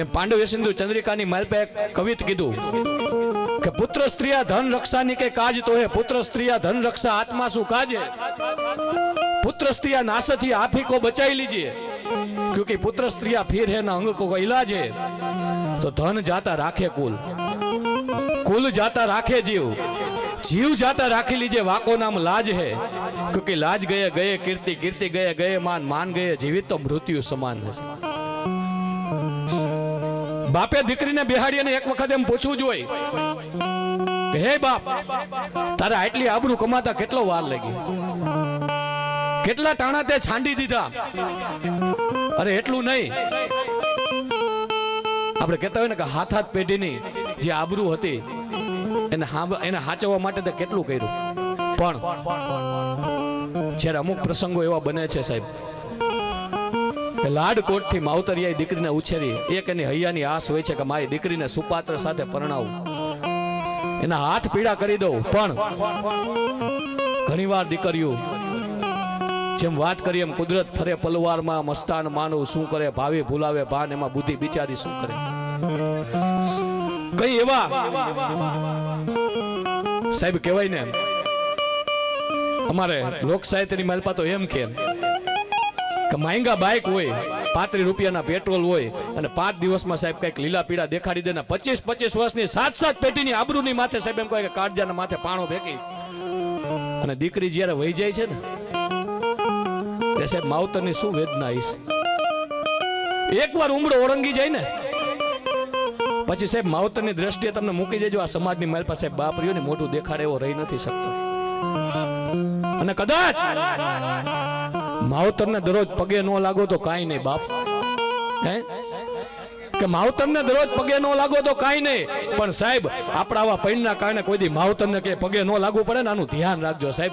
એમ પાંડવ્ય સિંધુ ચંદ્રિકાની માલપે કવિત કીધું કે પુત્ર સ્ત્રીયા ધન રક્ષાની કે કાજ તો હે, પુત્ર સ્ત્રીયા ધન રક્ષા આત્મા શું કાજે? પુત્ર સ્ત્રીયા નાસથી આફી કો બચાઈ લીજીએ ક્યોંકિ પુત્ર સ્ત્રીયા ફિર હે, ના અંગ કો ઇલાજ હે તો ધન જાતા રાખે કુલ. કુલ જાતા રાખે જીવ. જીવ જાતા રાખી લીજે, વાકો નામ લાજ હે. ક્યોંકિ લાજ ગયે ગયે, કીર્તિ કીર્તિ ગયે ગયે, માન માન ગયે, જીવિત તો મૃત્યુ સમાન હશે. બાપે દીકરીને બિહાડી અને એક વખત એમ પૂછવું જોઈએ હે બાપ, તારે આટલી આબરૂ કમાતા કેટલો વાર લાગી કેટલા ટાણા તે છાંડી દીધા? અરે, એટલું નહીં. આપણે કહેતા હોય ને કે હાથ હાથ પેઢીની જે આબરૂ હતી, એને એને હાચવવા માટે તે કેટલું કર્યું? પણ જ્યારે અમુક પ્રસંગો એવા બને છે સાહેબ કે લાડકોટથી માવતરિયાએ દીકરીને ઉછેરી. એક એની હૈયાની આસ હોય છે કે મારી દીકરીને સુપાત્ર સાથે પરણાવું. એના હાથ પીડા કરી દઉં, પણ ઘણીવાર દીકરીઓ જેમ વાત કરી એમ કુદરત ફરે પલવારમાં, મસ્તાન માનવ શું કરે, ભાવે ભૂલાવે ભાન, એમાં બુદ્ધિ બિચારી શું કરે? કઈ એવા સાહેબ કહેવાય ને, અમારે લોક સાહિત્યની માલપા તો એમ કે કે માંગા બાઇક હોય, પાંત્રીસ રૂપિયાના પેટ્રોલ હોય, અને પાંચ દિવસમાં સાહેબ કંઈક લીલા પીળા દેખાડી દે ને પચીસ પચીસ વર્ષની સાત સાત પેટીની આબરૂની માથે સાહેબ એમ કહે કે કાળજાના માથે પાણો ફેંકી. અને દીકરી જ્યારે વહી જાય છે ને, તે સાહેબ માવતરની શું વેદના હશે એકવાર ઉમળો ઓળંગી જાય ને, પછી સાહેબ માવતરની દ્રષ્ટિએ તમને મૂકી દેજો, આ સમાજની માલ પાસે બાપરીઓ ને મોટું દેખાડે એવો રહી નથી શકતો. અને કદાચ માવતરને દરરોજ પગે ન લાગો તો કાંઈ નહીં, બાપ. હે? કે માવતરને દરરોજ પગે ન લાગો તો કાંઈ નહીં. પણ સાહેબ, આપણા આવા પૈણના કારણે કોઈ દી માવતરને કે પગે ન લાગવું પડે ને આનું ધ્યાન રાખજો, સાહેબ.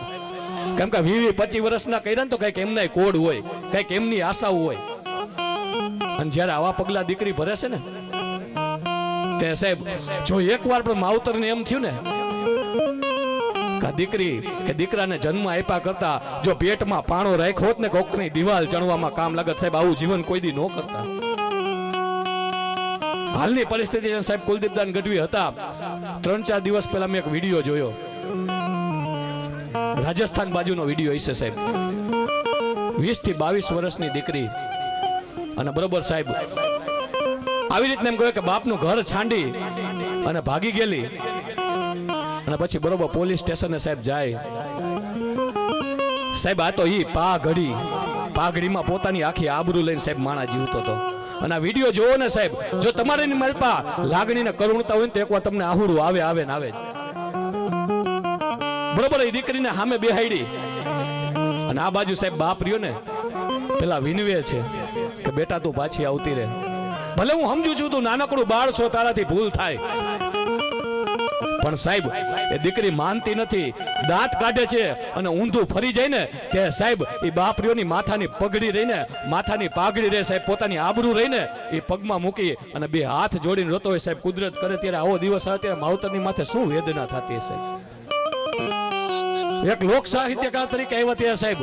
કેમ કે વી વી પચીસ વર્ષના કર્યા ને તો કંઈક એમના કોડ હોય, કંઈક એમની આશાઓ હોય. અને જ્યારે આવા પગલા દીકરી ભરે છે ને, તે સાહેબ, જો એકવાર પણ માવતરને એમ થયું ને કે દીકરી, કે દીકરાને જન્મ આપ્યા કરતા જો પેટમાં પાણો રાખ્યો ને કોકની દિવાલ ચણવામાં કામ લાગત, સાહેબ, આવું જીવન કોઈ દી ન કરતા. હાલની પરિસ્થિતિ સાહેબ, કુલદીપદાન ગઢવી હતા. ત્રણ ચાર દિવસ પહેલા મેં એક વીડિયો જોયો. રાજસ્થાન બાજુનો વીડિયો હશે, સાહેબ. વીસથી બાવીસ વર્ષની દીકરી. અને બરોબર, સાહેબ, આવી રીતને એમ કહ્યું કે બાપનું ઘર છાંડી અને ભાગી ગયેલી. અને પછી બરોબર પોલીસ સ્ટેશને સાહેબ જાય. સાહેબ, આ તો ઈ પાઘડી. પાઘડીમાં પોતાની આખી આબરૂ લઈને સાહેબ માણા જીવતો હતો અને આ વીડિયો જોવો ને સાહેબ, જો તમારે મલપા લાગણી ને કરુણતા હોય ને તો એકવાર તમને આહુડું આવે આવે ને આવે બરોબર, એ દીકરીને સામે બેહાડી અને આ બાજુ સાહેબ બાપ રહ્યો ને, પેલા વિનવે છે કે બેટા તું પાછી આવતી રહે. ભલે હું સમજુ છું તું નાનકડું બાળ છો તારાથી ભૂલ થાય. પણ સાહેબ, એ દીકરી માનતી નથી. દાંત કાઢે છે અને ઊંધું ફરી જાય ને તે સાહેબ એ બાપરીઓની માથાની પગડી રહીને, માથાની પાઘડી રહે સાહેબ, પોતાની આબરૂ રહીને એ પગમાં મૂકી અને બે હાથ જોડીને રોતો હોય સાહેબ, કુદરત કરે ત્યારે આવો દિવસ આવે ત્યારે માવતરની માથે શું વેદના થતી હશે? એક લોક સાહિત્યકાર તરીકે આવ્યા ત્યાં સાહેબ,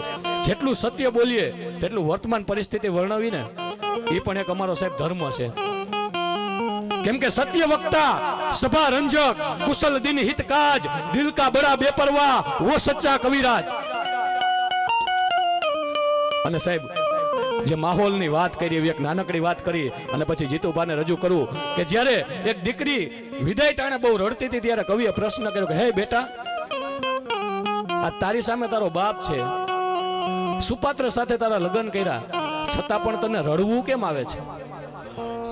જેટલું સત્ય બોલીએ, તેટલું વર્તમાન પરિસ્થિતિ વર્ણવીને એ પણ એક અમારો સાહેબ ધર્મ છે. કેમ કે સત્ય વક્તા સભા રંજક કુશલ દિન હિતકાજ, દિલ કા બડા બેપરવા, વો સચ્ચા કવિરાજ. અને સાહેબ, જે માહોલની વાત કરી એક નાનકડી વાત કરી, અને પછી જીતુભાને રજૂ કરવું કે જ્યારે એક દીકરી વિદાય ટાણે બહુ રડતી હતી, ત્યારે કવિએ પ્રશ્ન કર્યો કે, હે બેટા, આ તારી સામે તારો બાપ છે. સુપાત્ર સાથે તારા લગ્ન કર્યા. છતાં પણ તને રડવું કેમ આવે છે?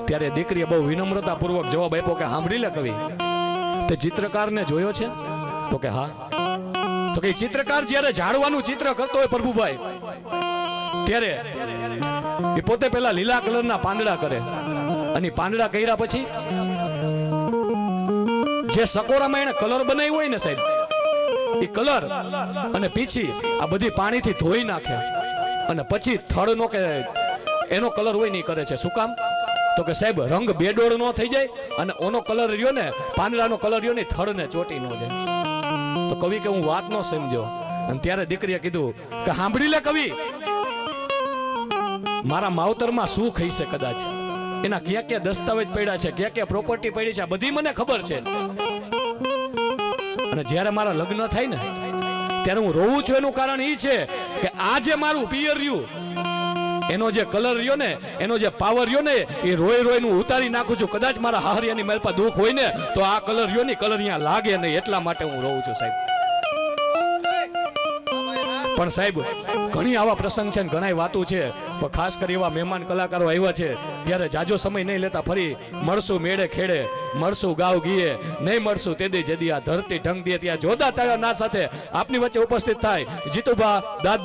ત્યારે દીકરીએ બહુ વિનમ્રતાપૂર્વક જવાબ આપ્યો કે, સાંભળી લે કવિ. તે ચિત્રકારને જોયો છે? તો કે, હા. તો કે ચિત્રકાર જ્યારે ઝાડવાનું ચિત્ર કરતો હોય પ્રભુભાઈ, ત્યારે એ પોતે પેલા લીલા કલરના પાંદડા કરે. અને પાંદડા કર્યા પછી જે સકોરામાં એને કલર બનાવ્યો હોય ને સાહેબ, એ કલર અને પીછી આ બધી પાણીથી ધોઈ નાખે. અને પછી થડનો કે એનો કલર હોય નહીં કરે છે. શું કામ? તો કે સાહેબ, રંગ બેડોળ નો થઈ જાય અને ઓનો કલર રહ્યો ને, પાંદડાનો કલર રહ્યો ને થડ ને ચોટી ન જાય. તો કવિ કે હું વાત નો સમજો અને ત્યારે દીકરીએ કીધું કે સાંભળી લે કવિ, મારા માવતરમાં શું ખાઈ છે કદાચ? એના ક્યાં ક્યાં દસ્તાવેજ પડ્યા છે, ક્યાં ક્યાં પ્રોપર્ટી પડી છે બધી મને ખબર છે. અને જ્યારે મારા લગ્ન થાય ને, ત્યારે હું રોવું છું એનું કારણ એ છે કે આ જે મારું પિયર રહ્યું એનો જે કલર રહ્યો ને, એનો જે પાવર રહ્યો ને, એ રોય રોયનું ઉતારી નાખું છું. કદાચ મારા હાહરિયાની મેલ પર દુઃખ હોય ને, તો આ કલર રહ્યો ને કલર અહીંયા લાગે નહીં, એટલા માટે હું રોઉં છું સાહેબ. પણ સાહેબ, ઘણી આવા પ્રસંગ છે ઘણા વાતો છે. પણ ખાસ કરી એવા મહેમાન કલાકારો આવ્યા છે, ત્યારે જાજો સમય નહીં લેતા ફરી મળશું મેળે ખેડે, મળશું ગાવ ગીએ, નહીં મળશું તેદી જેદી આ ધરતી ઢંગ દે ત્યાં જોદા તારા ના સાથે આપની વચ્ચે ઉપસ્થિત થાય. જીતુભા દાદ